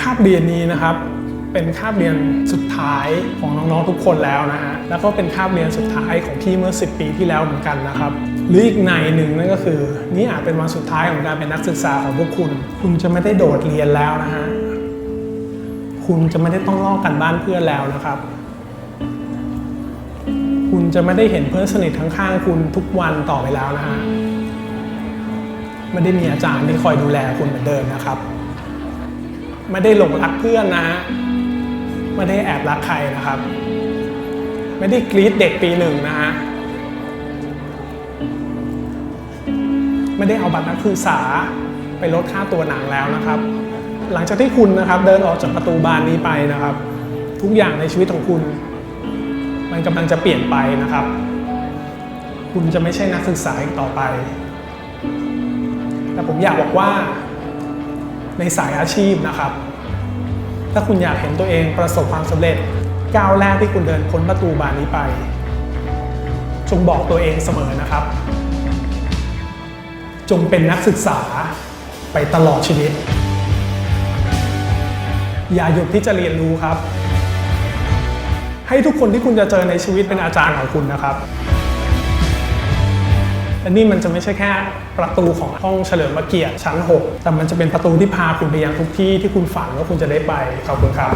คาบเรียนนี้นะครับ เป็นคาบเรียนสุดท้ายของน้องๆทุกคนแล้วนะฮะแล้วก็เป็นคาบเรียนสุดท้ายของพี่เมื่อ 10 ปีที่แล้วเหมือนกันนะครับหรืออีกในหนึ่งนั่นก็คือ นี่อาจเป็นวันสุดท้ายของการเป็นนักศึกษาของพวกคุณ คุณจะไม่ได้โดดเรียนแล้วนะฮะคุณจะไม่ได้ต้องลอกกันบ้านเพื่อนแล้วนะครับคุณจะไม่ได้เห็นเพื่อนสนิทข้างๆคุณทุกวันต่อไปแล้วนะฮะ ไม่ได้มีอาจารย์ที่คอยดูแลคุณเหมือนเดิมนะครับ ไม่ได้หลงรักเพื่อนนะฮะไม่ได้แอบรักใครนะครับ ไม่ได้กรีดเด็กปีหนึ่งนะฮะไม่ได้เอาบัตรนักศึกษาไปลดค่าตัวหนังแล้วนะครับ หลังจากที่คุณนะครับเดินออกจากประตูบานนี้ไปนะครับ ทุกอย่างในชีวิตของคุณ มันกำลังจะเปลี่ยนไปนะครับ คุณจะไม่ใช่นักศึกษาอีกต่อไป แต่ผมอยากบอกว่า ในสายอาชีพนะครับ ถ้าคุณอยากเห็นตัวเองประสบความสำเร็จก้าวแรกที่คุณเดินพ้นประตูบานนี้ไป จงบอกตัวเองเสมอนะครับ จงเป็นนักศึกษาไปตลอดชีวิต อย่าหยุดที่จะเรียนรู้ครับ ให้ทุกคนที่คุณจะเจอในชีวิตเป็นอาจารย์ของคุณนะครับ นี่มันจะไม่ใช่แค่ประตูของห้องเฉลิมพระเกียรติชั้น 6 แต่มันจะเป็นประตูที่พาคุณไปยังทุกที่ที่คุณฝันว่าคุณจะได้ไปขอบคุณครับ